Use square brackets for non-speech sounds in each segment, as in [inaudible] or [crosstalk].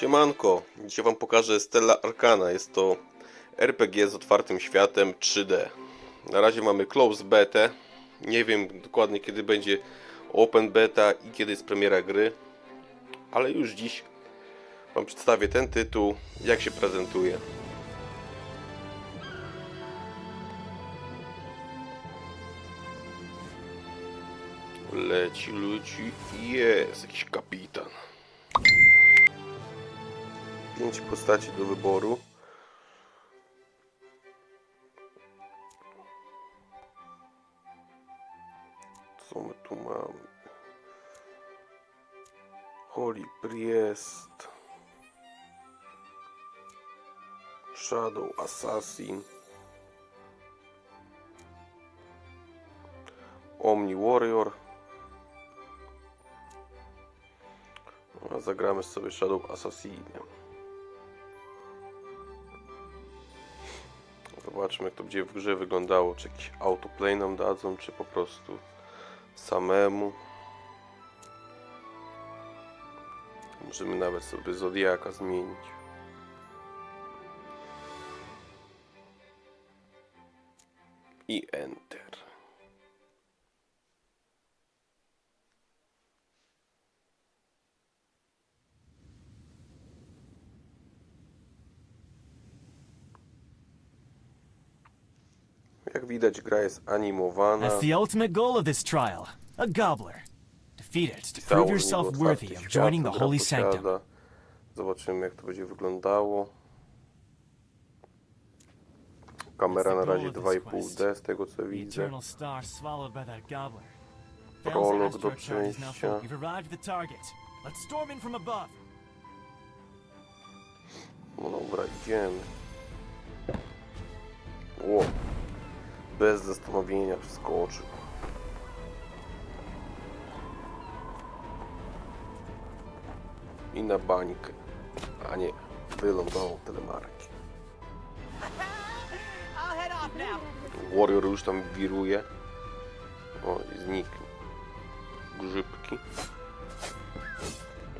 Siemanko, dzisiaj wam pokażę Stella Arcana. Jest to RPG z otwartym światem 3D. Na razie mamy close beta. Nie wiem dokładnie kiedy będzie open beta i kiedy jest premiera gry. Ale już dziś wam przedstawię ten tytuł, jak się prezentuje. Leci, leci, jest jakiś kapitan. Pięć postaci do wyboru. Co my tu mamy? Holy Priest. Shadow Assassin. Omni Warrior. Zagramy sobie Shadow Assassinem. Zobaczmy jak to będzie w grze wyglądało. Czy jakiś autoplay nam dadzą, czy po prostu samemu. Możemy nawet sobie Zodiaka zmienić. I Enter. Widać gra jest animowana. That's the ultimate goal of this trial. A gobbler. Defeat it to prove yourself worthy of świat, joining the holy posiada. sanctum. Zobaczymy jak to będzie wyglądało. Kamera na razie 2,5D z tego co The widzę. eternal star swallowed by that gobbler. Prolog do astro chart is now full. przejścia. We've arrived at the target. Let's storm in from above. No dobra, idziemy. Ło. Bez zastanowienia przeskoczył. I na bańkę. A nie, wylądował telemarki. Warrior już tam wiruje. O, i zniknie. Grzybki.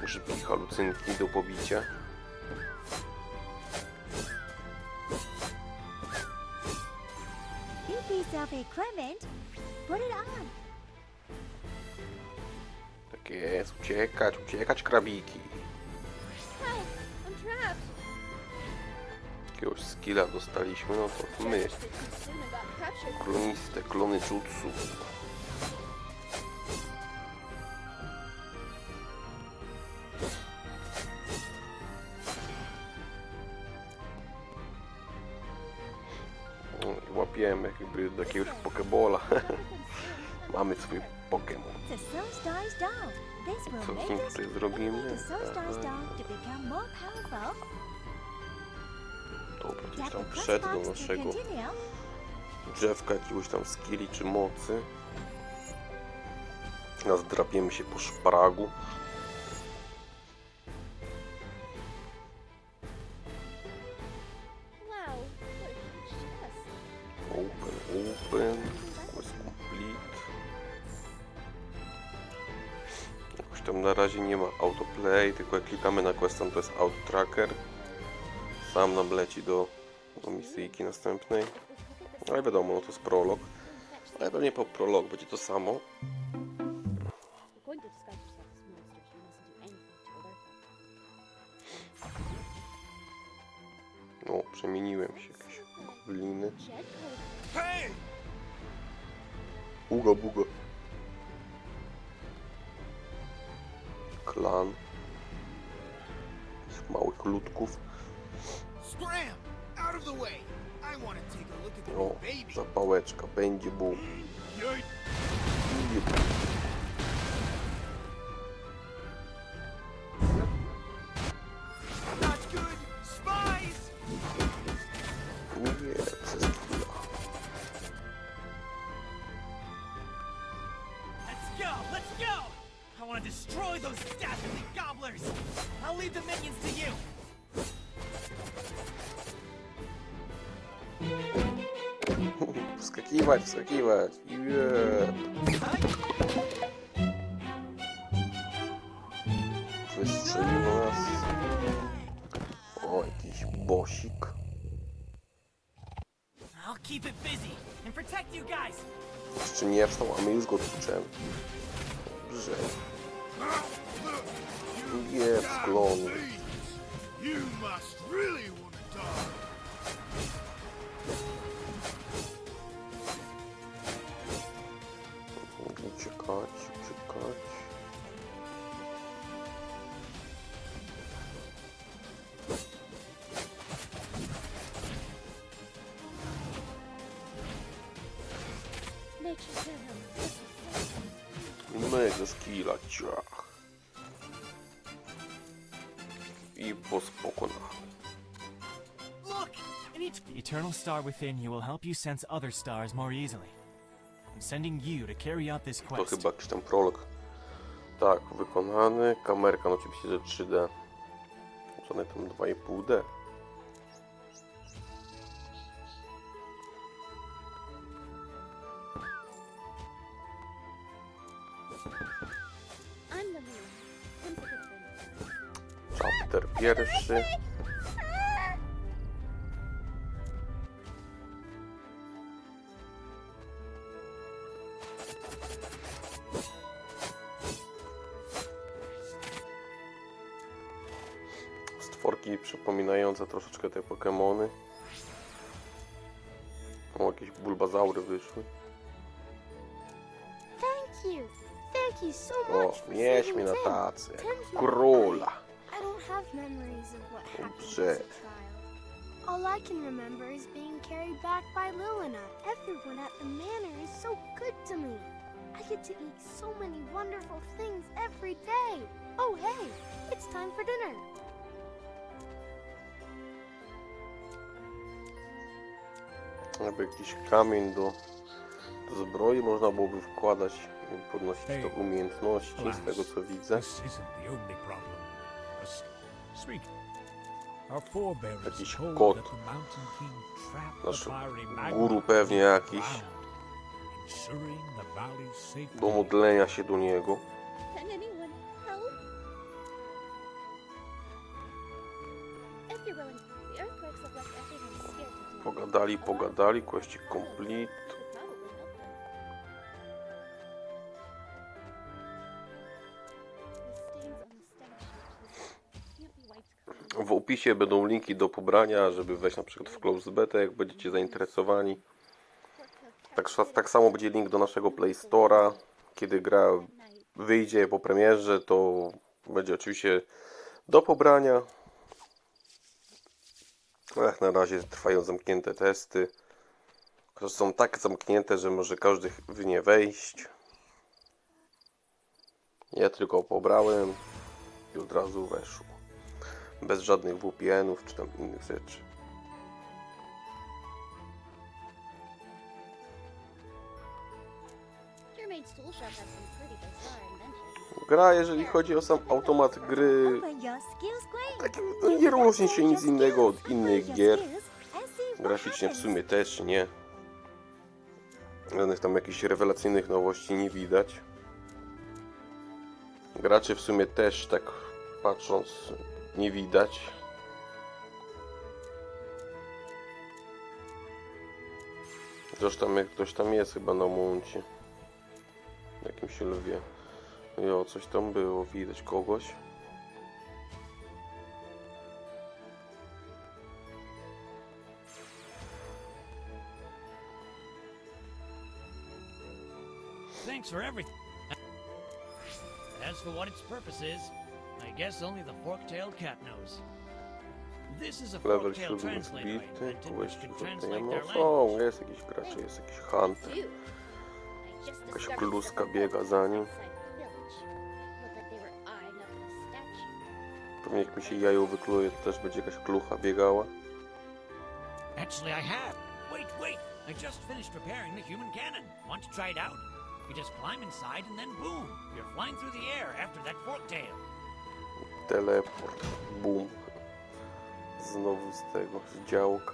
Grzybki halucynki do pobicia. Yourself a Clement. Put it on. Tak jest, uciekać, uciekać krabiki. Help! [laughs] I'm trapped. Jakiegoś skilla dostaliśmy, no to my. Kloniste, klony jutsu. Łapiemy jakby do jakiegoś pokebola. [laughs] Mamy swój Pokémon. Co z nim tutaj zrobimy? Dobra, gdzieś tam wszedł do naszego drzewka jakiegoś tam skilli czy mocy. Teraz drapiemy się po szpragu. Open. Quest complete. Jakoś tam na razie nie ma autoplay, tylko jak klikamy na quest, tam to jest auto tracker. Sam nam leci do, do misyjki następnej. Ale wiadomo, no to jest prolog. Ale pewnie po prolog będzie to samo. To take a look at the O, zapałeczka, będzie bum. Yoy. Not I want to destroy those dastardly gobblers! I'll leave the minions to you! Wskakiwać, wskakiwać. Jeb. Wystrzelił nas. bosik. I'll keep it busy and protect you guys. Jeszcze nie wstał, a my już go tłuczemy. Nie wklony. You must really want to die. Uciekać, uciekać. Nature Venom. This is so Mega skilla ciach. I pospokonany. Look! In each The eternal star within you will help you sense other stars more easily. I'm sending you to carry out this To quest. chyba jakiś tam prolog. Tak, wykonany. Kamerka, no oczywiście, że 3D. Żadne tam 2,5D. I'm the moon. Chapter pierwszy. Stworki przypominające troszeczkę te Pokemony. O, jakieś bulbazaury wyszły. Thank you. Thank you so O, much mieć mi na tacy. Króla. I don't have memories of what happened Dobrze. as a child. All I can remember is being carried back by Lilina. Everyone at the manor is so good to me. I get to eat so many wonderful things every day. Oh, hey, it's time for dinner. Jakby jakiś kamień do, do zbroi można byłoby wkładać i podnosić do umiejętności, z tego co widzę. This isn't the only problem. Jakiś told kot. that the Mountain King trapped Nasz the fiery magma guru pewnie jakiś. ground, ensuring the valley's safety. Do modlenia się do niego. Can anyone help? If W opisie będą linki do pobrania, żeby wejść na przykład w Close Beta, jak będziecie zainteresowani. Tak, tak samo będzie link do naszego Play Store'a. Kiedy gra wyjdzie po premierze, to będzie oczywiście do pobrania. Ach, na razie trwają zamknięte testy. które Są tak zamknięte, że może każdy w nie wejść. Ja tylko pobrałem i od razu weszło. Bez żadnych VPN-ów czy tam innych rzeczy. Gra, jeżeli chodzi o sam automat gry, tak, no nie różni się nic innego od innych gier. Graficznie w sumie też nie. Żadnych tam jakichś rewelacyjnych nowości nie widać. Graczy w sumie też tak patrząc nie widać. Zresztą jak ktoś tam jest chyba na muncie. Jakimś lwie. Jo, coś tam było, widać kogoś. Thanks for everything. As for what its purpose is, guess only the fork-tailed cat knows. This is a Level fork-tailed 7 translator I zbity, invented which kogoś can tutaj nie translate ma. their O, language. jest jakiś gracz, jest jakiś hunter. Dude, I just Jakaś discovered kluska several biega za nim. outside the village. Looked like they were eyeing up the statue. Pewnie jak mi się jajo wykluje, to też będzie jakaś klucha biegała. Actually, I have. Wait, wait! I just finished repairing the human cannon. Want to try it out? You just climb inside and then boom! You're flying through the air after that fork tail. Teleport. Boom. Znowu z tego, z działka.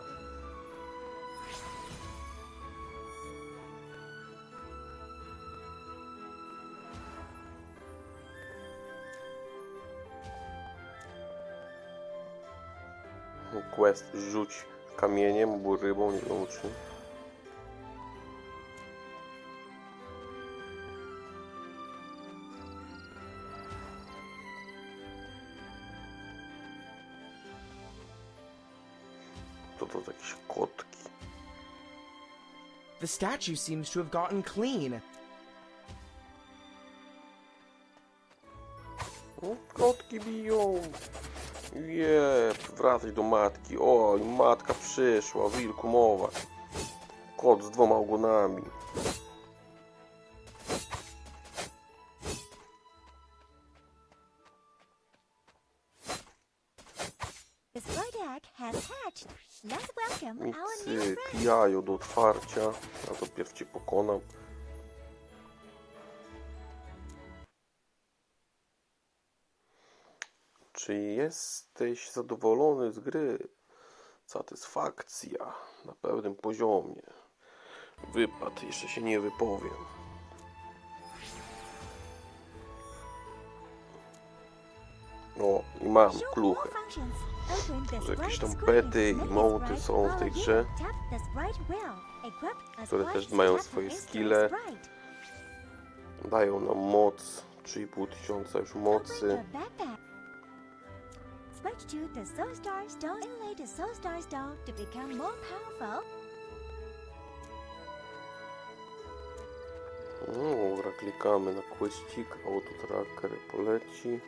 Quest rzuć kamieniem albo rybą, nie wiem czy. To to jakieś kotki. The statue seems to have gotten clean. O, kotki biją. Je, wracaj do matki. Oj, matka przyszła, wilku mowa. Kot z dwoma ogonami. Cyk, jajo do otwarcia. A to pierw cię pokonam. Czy jesteś zadowolony z gry? Satysfakcja na pewnym poziomie. Wypad, jeszcze się nie wypowiem. O, i mam kluchę. Że jakieś tam bety i sprite są w tej grze. Które też mają swoje skille. Dają nam moc. 3,5 tysiąca już Open mocy. your backpack. Sprite to the Soul Star Stone. Inlay the Soul Star Stone to become more powerful. No, dobra, klikamy na questik. Auto tracker poleci.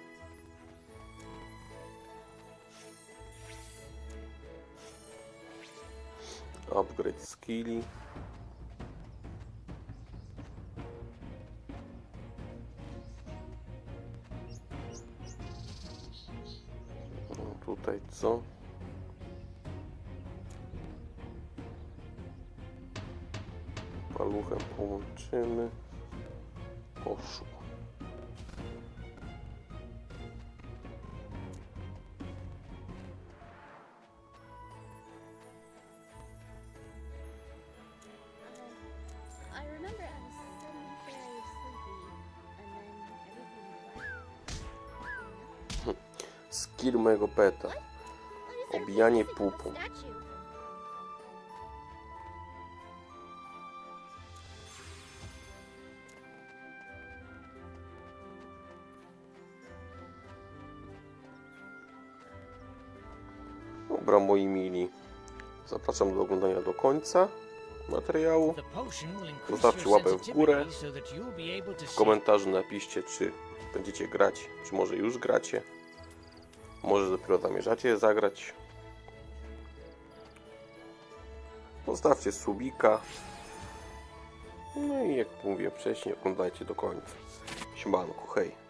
Upgrade skilli. No, tutaj co? Paluchem połączymy. Poszło. Skill mojego peta. Obijanie statue? Dobra, moi mili. Zapraszam do oglądania do końca materiału. Zostawcie łapę w górę. W komentarzu napiszcie, czy będziecie grać, czy może już gracie. Może dopiero zamierzacie zagrać. Zostawcie subika. No i jak mówiłem wcześniej, oglądajcie do końca. Siemanku, hej.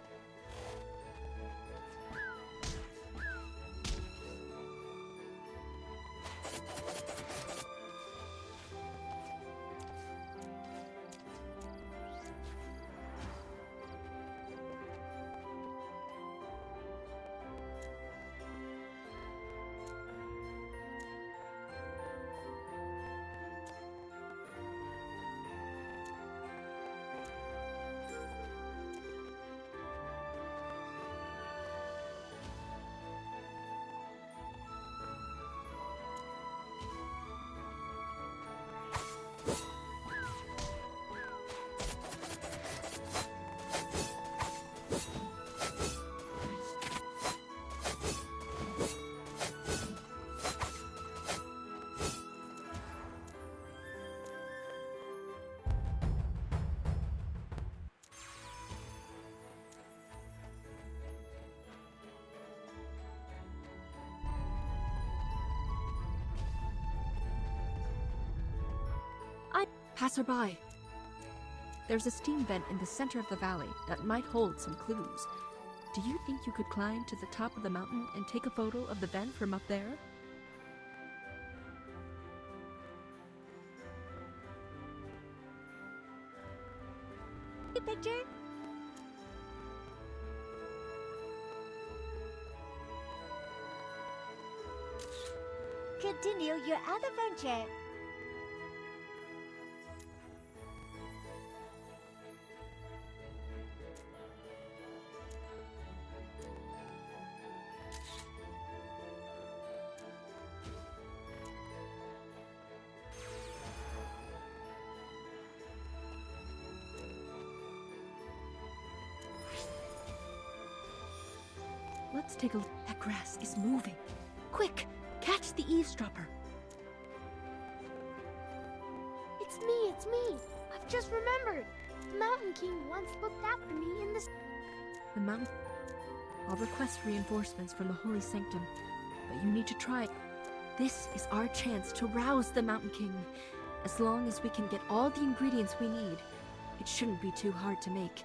Passerby. There's a steam vent in the center of the valley that might hold some clues. Do you think you could climb to the top of the mountain and take a photo of the vent from up there? The picture. Continue your adventure. Let's take a look. That grass is moving. Quick, catch the eavesdropper. It's me, it's me. I've just remembered. The Mountain King once looked after me in the. s- The mountain. I'll request reinforcements from the Holy Sanctum, but you need to try. This is our chance to rouse the Mountain King. As long as we can get all the ingredients we need, it shouldn't be too hard to make.